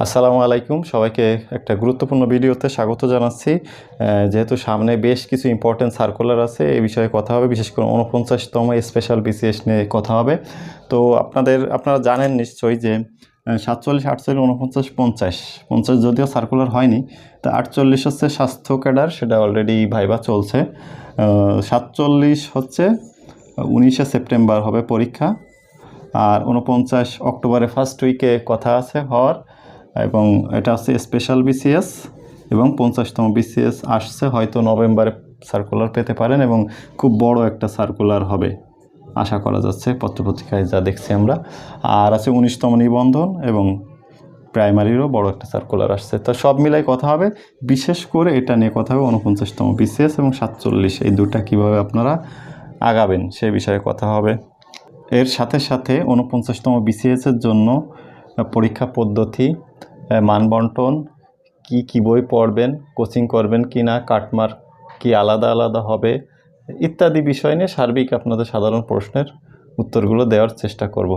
আসসালামু আলাইকুম। সবাইকে একটা গুরুত্বপূর্ণ ভিডিওতে স্বাগত জানাচ্ছি। যেহেতু সামনে বেশ কিছু ইম্পর্টেন্ট সার্কুলার আছে এই বিষয়ে কথা হবে। বিশেষ করে উনপঞ্চাশতম স্পেশাল বিসিএস নিয়ে কথা হবে। তো আপনাদের, আপনারা জানেন নিশ্চয়ই যে সাতচল্লিশ, আটচল্লিশ উনপঞ্চাশ পঞ্চাশ। পঞ্চাশ যদিও সার্কুলার হয়নি, তা আটচল্লিশ হচ্ছে স্বাস্থ্য ক্যাডার, সেটা অলরেডি ভাইবা চলছে। সাতচল্লিশ হচ্ছে উনিশে সেপ্টেম্বর হবে পরীক্ষা। আর উনপঞ্চাশ অক্টোবরে ফার্স্ট উইকে কথা আছে হওয়ার। এবং এটা হচ্ছে স্পেশাল বিসিএস এবং পঞ্চাশতম বিসিএস আসছে হয়তো নভেম্বরে সার্কুলার পেতে পারেন এবং খুব বড় একটা সার্কুলার হবে। আশা করা যাচ্ছে, পত্রপত্রিকায় যা দেখছি আমরা। আর আছে উনিশতম নিবন্ধন এবং প্রাইমারিরও বড় একটা সার্কুলার আসছে। তো সব মিলাই কথা হবে, বিশেষ করে এটা নিয়ে কথা হবে উনপঞ্চাশতম বিসিএস এবং সাতচল্লিশ, এই দুটা কীভাবে আপনারা আগাবেন সে বিষয়ে কথা হবে। এর সাথে সাথে উনপঞ্চাশতম বিসিএসের জন্য পরীক্ষা পদ্ধতি মানবন্টন, কি কি বই পড়বেন, কোচিং করবেন কি না কাটমার্ক কি আলাদা আলাদা হবে, ইত্যাদি বিষয় নিয়ে সার্বিক আপনাদের সাধারণ প্রশ্নের উত্তরগুলো দেওয়ার চেষ্টা করব।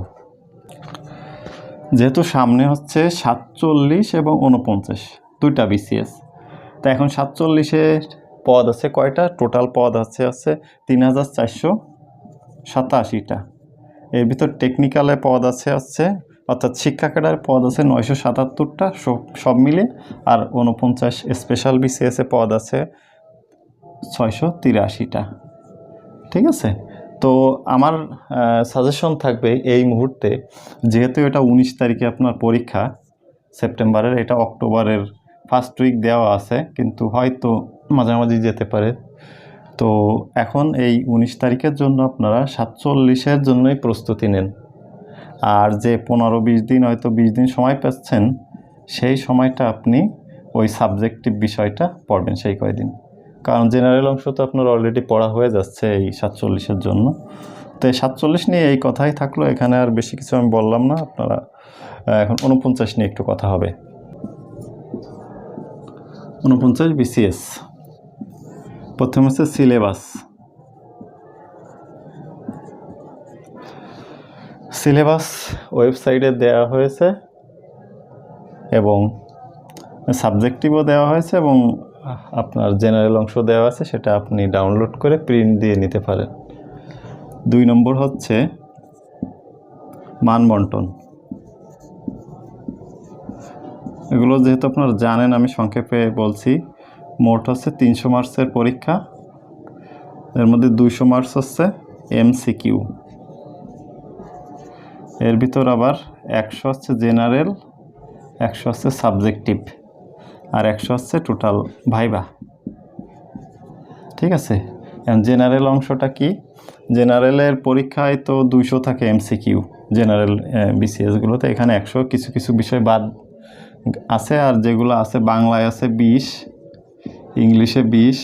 যেহেতু সামনে হচ্ছে সাতচল্লিশ এবং উনপঞ্চাশ দুইটা বিসিএস তা এখন সাতচল্লিশে পদ আছে কয়টা? টোটাল পদ আছে আছে তিন হাজার চারশো সাতাশিটা। এর ভিতর টেকনিক্যালে পদ আছে আছে অর্থাৎ শিক্ষা ক্যাডার পদ আছে নয়শো সাতাত্তরটা, সব মিলে, আর উনপঞ্চাশ স্পেশাল বিসিএসে পদ আছে ছয়শো তিরাশিটা। ঠিক আছে? তো আমার সাজেশন থাকবে এই মুহূর্তে, যেহেতু এটা উনিশ তারিখে আপনার পরীক্ষা, সেপ্টেম্বরের, এটা অক্টোবরের ফার্স্ট উইক দেওয়া আছে, কিন্তু হয়তো মাঝামাঝি যেতে পারে। তো এখন এই উনিশ তারিখের জন্য আপনারা সাতচল্লিশের জন্যই প্রস্তুতি নেন। আর যে পনেরো বিশ দিন হয়তো বিশ দিন সময় পাচ্ছেন, সেই সময়টা আপনি ওই সাবজেক্টিভ বিষয়টা পড়বেন সেই কয়দিন। কারণ জেনারেল অংশ তো আপনার অলরেডি পড়া হয়ে যাচ্ছে এই সাতচল্লিশের জন্য। তো এই সাতচল্লিশ নিয়ে এই কথাই থাকল, এখানে আর বেশি কিছু আমি বললাম না, আপনারা এখন উনপঞ্চাশ নিয়ে একটু কথা হবে। উনপঞ্চাশ বিসিএস, প্রথম হচ্ছে সিলেবাস। সিলেবাস ওয়েবসাইটে দেওয়া হয়েছে এবং সাবজেক্টিভও দেওয়া হয়েছে এবং আপনার জেনারেল অংশ দেওয়া আছে, সেটা আপনি ডাউনলোড করে প্রিন্ট দিয়ে নিতে পারেন। দুই নম্বর হচ্ছে মানবন্টন। এগুলো যেহেতু আপনারা জানেন, আমি সংক্ষেপে বলছি, মোট হচ্ছে তিনশো মার্কসের পরীক্ষা। এর মধ্যে দুইশো মার্কস হচ্ছে এমসিকিউ। এর ভিতর আবার একশো হচ্ছে জেনারেল, একশো হচ্ছে সাবজেক্টিভ আর একশো হচ্ছে টোটাল ভাইবা। ঠিক আছে? জেনারেল অংশটা কি? জেনারেলের পরীক্ষায় তো দুইশো থাকে এমসিকিউ, জেনারেল বিসিএসগুলোতে। এখানে একশো কিছু কিছু বিষয় বাদ আছে আর যেগুলো আছে বাংলায় আছে বিশ, ইংলিশে বিশ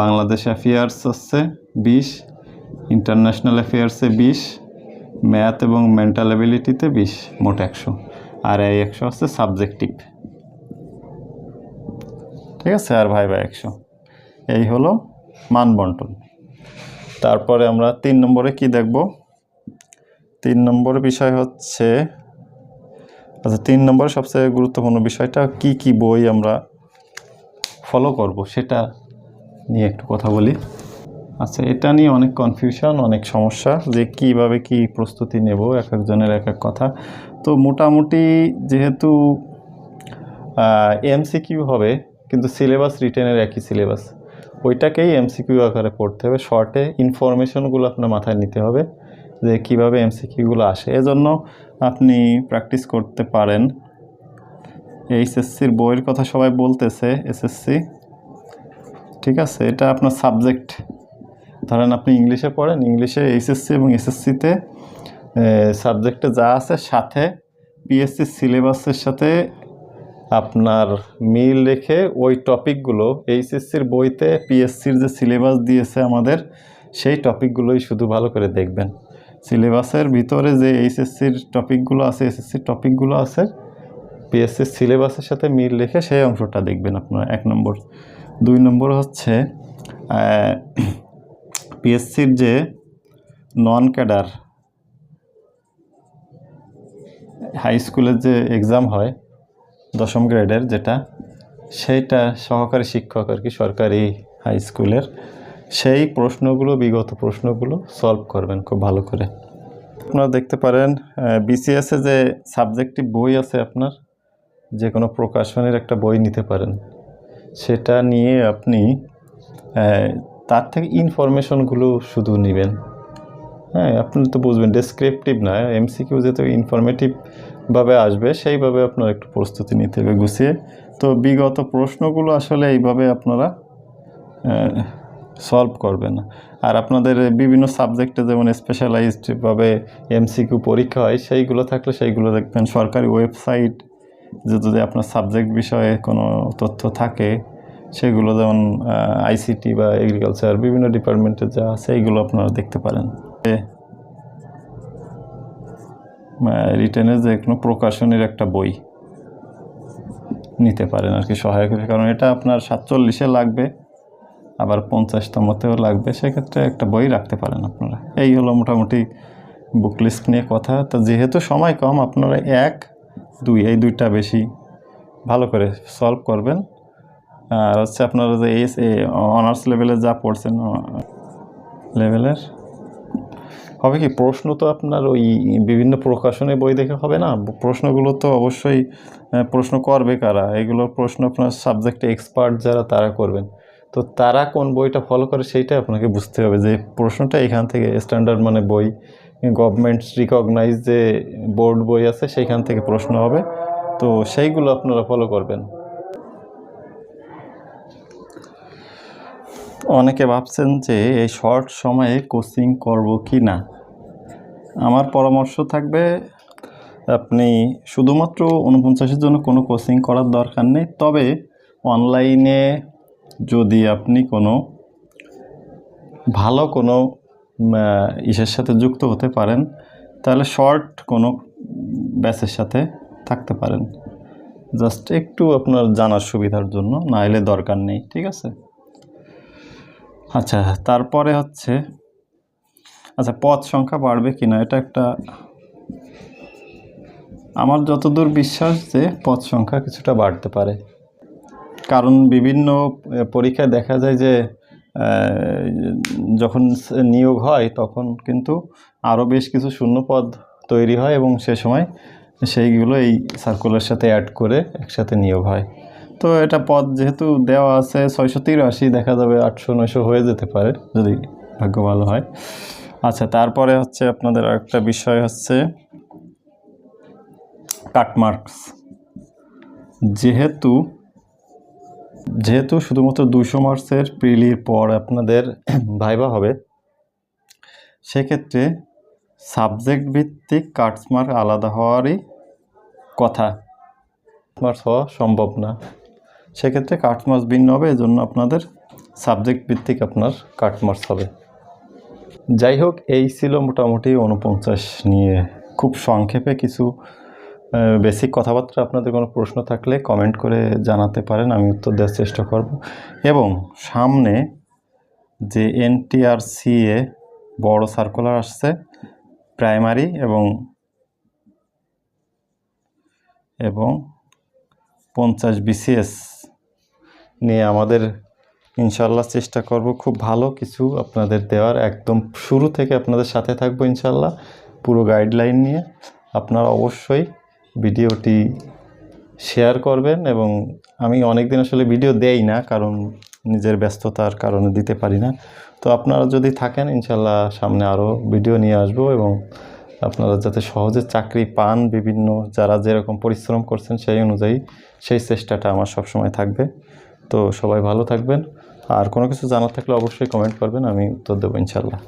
বাংলাদেশ অ্যাফেয়ার্স হচ্ছে বিশ ইন্টারন্যাশনাল অ্যাফেয়ার্সে বিশ ম্যাথ এবং মেন্টাল অ্যাবিলিটিতে বিশ, মোট একশো। আর এই একশো হচ্ছে সাবজেক্টিভ ঠিক আছে? আর ভাই ভাই একশো। এই হলো মানবন্টন তারপরে আমরা তিন নম্বরে কি দেখব? তিন নম্বর বিষয় হচ্ছে আচ্ছা তিন নম্বরে সবচেয়ে গুরুত্বপূর্ণ বিষয়টা কি কি বই আমরা ফলো করব সেটা নিয়ে একটু কথা বলি। আচ্ছা এটা নিয়ে অনেক কনফিউশন অনেক সমস্যা যে কীভাবে কি প্রস্তুতি নেব এক একজনের এক এক কথা। তো মোটামুটি যেহেতু এমসিকিউ হবে, কিন্তু সিলেবাস রিটেনের একই সিলেবাস ওইটাকেই এমসিকিউ আকারে পড়তে হবে। শর্টে ইনফরমেশনগুলো আপনার মাথায় নিতে হবে যে কীভাবে এমসিকিউগুলো আসে। এজন্য আপনি প্র্যাকটিস করতে পারেন। এইচএসসির বইয়ের কথা সবাই বলতেছে, এসএসসি। ঠিক আছে, এটা আপনার সাবজেক্ট ধরেন আপনি ইংলিশে পড়েন, ইংলিশে এইচএসসি এবং এসএসসিতে সাবজেক্টে যা আছে সাথে পিএসসি সিলেবাসের সাথে আপনার মিল রেখে ওই টপিকগুলো, এইচএসসির বইতে পিএসসির যে সিলেবাস দিয়েছে আমাদের, সেই টপিকগুলোই শুধু ভালো করে দেখবেন। সিলেবাসের ভিতরে যে এইচএসসির টপিকগুলো আছে, এসএসসির টপিকগুলো আছে, পিএসসির সিলেবাসের সাথে মিল রেখে সেই অংশটা দেখবেন আপনারা। এক নম্বর। দুই নম্বর হচ্ছে পিএসসির যে নন ক্যাডার হাই স্কুলের যে এক্সাম হয় দশম গ্রেডের যেটা, সেইটা সহকারী শিক্ষক আর কি সরকারি হাই স্কুলের, সেই প্রশ্নগুলো, বিগত প্রশ্নগুলো সলভ করবেন খুব ভালো করে। আপনারা দেখতে পারেন বিসিএসে যে সাবজেক্টিভ বই আছে আপনার, যে কোনো প্রকাশনের একটা বই নিতে পারেন। সেটা নিয়ে আপনি তার থেকে ইনফরমেশনগুলো শুধু নেবেন। হ্যাঁ আপনি তো বুঝবেন ডেসক্রিপটিভ না এমসিকিউ যেহেতু ইনফরমেটিভভাবে আসবে, সেইভাবে আপনার একটু প্রস্তুতি নিতে হবে, গুছিয়ে। তো বিগত প্রশ্নগুলো আসলে এইভাবে আপনারা সলভ করবেন। আর আপনাদের বিভিন্ন সাবজেক্টে যেমন স্পেশালাইজডভাবে এমসিকিউ পরীক্ষা হয়, সেইগুলো থাকলে সেইগুলো দেখবেন। সরকারি ওয়েবসাইট যদি আপনার সাবজেক্ট বিষয়ে কোনো তথ্য থাকে সেগুলো যেমন আইসিটি বা এগ্রিকালচার বিভিন্ন ডিপার্টমেন্টে যা আছে, এইগুলো আপনারা দেখতে পারেন। রিটেনের যে কোনো প্রকাশনের একটা বই নিতে পারেন আর কি সহায়ক। কারণ এটা আপনার সাতচল্লিশে লাগবে, আবার পঞ্চাশতমতেও লাগবে, সেক্ষেত্রে একটা বই রাখতে পারেন আপনারা। এই হলো মোটামুটি বুক লিস্ট নিয়ে কথা। তো যেহেতু সময় কম, আপনারা এক, দুই, এই দুইটা বেশি ভালো করে সলভ করবেন। আর হচ্ছে আপনারা যে এস এ অনার্স লেভেলে যা পড়ছেন লেভেলের হবে কি? প্রশ্ন তো আপনার ওই বিভিন্ন প্রকাশনে বই দেখে হবে না? প্রশ্নগুলো তো অবশ্যই প্রশ্ন করবে কারা? এগুলো প্রশ্ন আপনার সাবজেক্টে এক্সপার্ট যারা, তারা করবেন। তো তারা কোন বইটা ফলো করে সেইটা আপনাকে বুঝতে হবে যে প্রশ্নটা এখান থেকে স্ট্যান্ডার্ড মানে বই গভর্নমেন্ট রিকগনাইজ যে বোর্ড বই আছে, সেইখান থেকে প্রশ্ন হবে। তো সেইগুলো আপনারা ফলো করবেন। অনেকে ভাবছেন যে এই শর্ট সময়ে কোচিং করব কি না। আমার পরামর্শ থাকবে, আপনি শুধুমাত্র উনপঞ্চাশের জন্য কোনো কোচিং করার দরকার নেই, তবে অনলাইনে যদি আপনি কোনো ভালো কোনো ইসের সাথে যুক্ত হতে পারেন, তাহলে শর্ট কোনো ব্যাচের সাথে থাকতে পারেন। জাস্ট একটু আপনার জানার সুবিধার জন্য না এলে দরকার নেই, ঠিক আছে? আচ্ছা তারপরে হচ্ছে আচ্ছা পদ সংখ্যা বাড়বে কিনা, এটা একটা আমার যতদূর বিশ্বাস যে পদ সংখ্যা কিছুটা বাড়তে পারে। কারণ বিভিন্ন পরীক্ষায় দেখা যায় যে যখন নিয়োগ হয়, তখন কিন্তু আরও বেশ কিছু শূন্য পদ তৈরি হয় এবং সে সময় সেইগুলো এই সার্কুলার সাথে অ্যাড করে একসাথে নিয়োগ হয়। তো এটা পদ যেহেতু দেওয়া আছে ছয়শো তিরাশি, দেখা যাবে আটশো নয়শো হয়ে যেতে পারে, যদি ভাগ্য ভালো হয়। আচ্ছা তারপরে হচ্ছে আপনাদের আরেকটা বিষয় হচ্ছে কাটমার্কস যেহেতু যেহেতু শুধুমাত্র দুশো মার্কসের প্রিলির পর আপনাদের ভাইবা হবে, সেক্ষেত্রে সাবজেক্ট ভিত্তিক কাটস মার্ক আলাদা হওয়ারই কথা। মার্কস হওয়া সম্ভব না। সেক্ষেত্রে কাট মার্কস ভিন্ন হবে, এজন্য আপনাদের সাবজেক্ট ভিত্তিক আপনার কাটমার্স হবে। যাই হোক, এই ছিল মোটামুটি উনপঞ্চাশ নিয়ে খুব সংক্ষেপে কিছু বেসিক কথাবার্তা। আপনাদের কোনো প্রশ্ন থাকলে কমেন্ট করে জানাতে পারেন, আমি উত্তর দেওয়ার চেষ্টা করব। এবং সামনে যে এনটিআরসি এ বড় সার্কুলার আসছে প্রাইমারি এবং এবং পঞ্চাশ বিসিএস নিয়ে আমাদের ইনশাল্লাহ চেষ্টা করব খুব ভালো কিছু আপনাদের দেওয়ার। একদম শুরু থেকে আপনাদের সাথে থাকব ইনশাল্লাহ পুরো গাইডলাইন নিয়ে। আপনারা অবশ্যই ভিডিওটি শেয়ার করবেন এবং আমি অনেক দিন আসলে ভিডিও দেই না, কারণ নিজের ব্যস্ততার কারণে দিতে পারি না। তো আপনারা যদি থাকেন ইনশাল্লাহ সামনে আরও ভিডিও নিয়ে আসব এবং আপনারা যাতে সহজে চাকরি পান বিভিন্ন, যারা যেরকম পরিশ্রম করছেন সেই অনুযায়ী সেই চেষ্টাটা আমার সবসময় থাকবে। তো সবাই ভালো থাকবেন। আর কোনো কিছু জানার থাকলে অবশ্যই কমেন্ট করবেন, আমি উত্তর দেবো ইনশাল্লাহ।